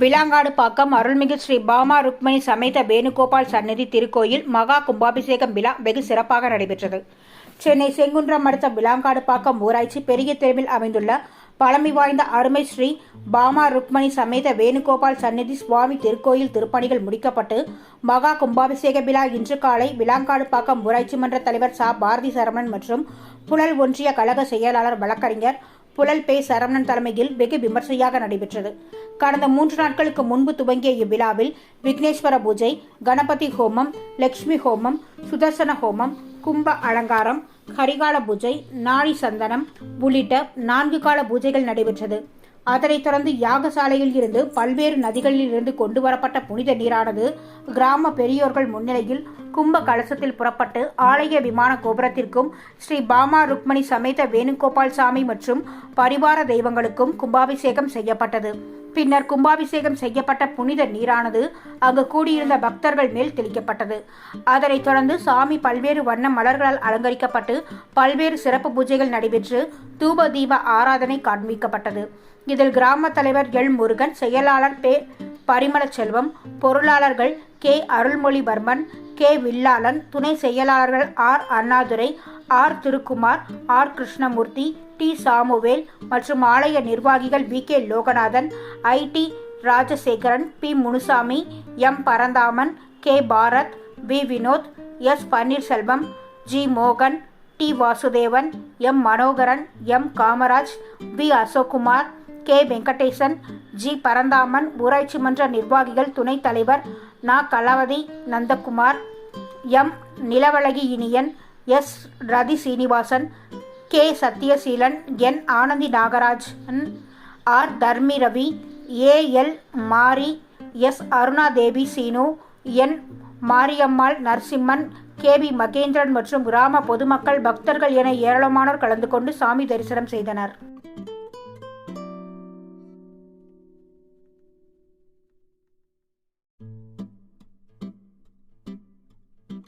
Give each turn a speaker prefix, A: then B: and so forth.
A: விலாங்காடு பாக்கம் அருள்மிகு ஸ்ரீ பாமா ருக்மணி சமேத வேணுகோபால் சந்நிதி திருக்கோயில் மகா கும்பாபிஷேகம் விழா வெகு சிறப்பாக நடைபெற்றது. சென்னை செங்குன்றம் அடுத்த விலாங்காடு பாக்கம் ஊராட்சி பெரிய தெருவில் அமைந்துள்ள பழமை வாய்ந்த அருமை ஸ்ரீ பாமா ருக்மணி சமேத வேணுகோபால் சந்நிதி சுவாமி திருக்கோயில் திருப்பணிகள் முடிக்கப்பட்டு மகா கும்பாபிஷேக விழா இன்று காலை விலாங்காடு பாக்கம் ஊராட்சி மன்ற தலைவர் சா. பாரதி சரவணன் மற்றும் புழல் ஒன்றிய கழக செயலாளர் வழக்கறிஞர் புலல் பே சரவணன் தலைமையில் வெகு விமர்சையாக நடைபெற்றது. கடந்த மூன்று நாட்களுக்கு முன்பு துவங்கிய இவ்விழாவில் விக்னேஸ்வர பூஜை கணபதி ஹோமம் லக்ஷ்மி ஹோமம் சுதர்சன ஹோமம் கும்ப அலங்காரம் கரிகால பூஜை நாடி சந்தனம் உள்ளிட்ட நான்கு கால பூஜைகள் நடைபெற்றது. அதனைத் தொடர்ந்து யாகசாலையில் இருந்து பல்வேறு நதிகளில் இருந்து கொண்டு வரப்பட்ட புனித நீரானது கிராம பெரியோர்கள் முன்னிலையில் கும்ப கலசத்தில் புறப்பட்டு ஆலய விமான கோபுரத்திற்கும் ஸ்ரீ பாமா ருக்மணி சமேத வேணுகோபால் சாமி மற்றும் பரிவார தெய்வங்களுக்கும் கும்பாபிஷேகம் செய்யப்பட்டது. பின்னர் கும்பாபிஷேகம் செய்யப்பட்ட புனித நீரானது அங்கு கூடியிருந்த பக்தர்கள் மேல் தெளிக்கப்பட்டது. அதனைத் தொடர்ந்து சாமி பல்வேறு வண்ண மலர்களால் அலங்கரிக்கப்பட்டு பல்வேறு சிறப்பு பூஜைகள் நடைபெற்று தூப தீப ஆராதனை காண்பிக்கப்பட்டது. இதில் கிராம தலைவர் எல் முருகன் செயலாளர் பே பரிமள செல்வம் பொருளாளர்கள் கே. அருள்மொழிவர்மன் கே. வில்லாளன் துணை செயலாளர்கள் R. Annadurai R. Thirukumar R. Krishnamoorthy T. Samuel மற்றும் ஆலய நிர்வாகிகள் V. K. Loganathan ID Rajasekaran P. Munusamy M. Paranthaman K. Bharath V. Vinoth S. Panneerselvam G. மோகன் T. Vasudevan M. Manoharan M. Kamaraj V. Ashokkumar K. Venkatesan G. Paranthaman ஊராட்சி மன்ற நிர்வாகிகள் துணைத் தலைவர் நா. Kalavathi Nandakumar M. Nilavazhagi Iniyan S. Rathi Srinivasan K. Sathyaseelan N. Anandhi Nagarajan R. Dharmi Ravi A. L. Mari S. Arunadevi Seenu N. Mariyammal Narasimhan K. V Mahendran மற்றும் கிராம பொதுமக்கள் பக்தர்கள் என ஏராளமானோர் கலந்து கொண்டு சாமி தரிசனம் செய்தனர்.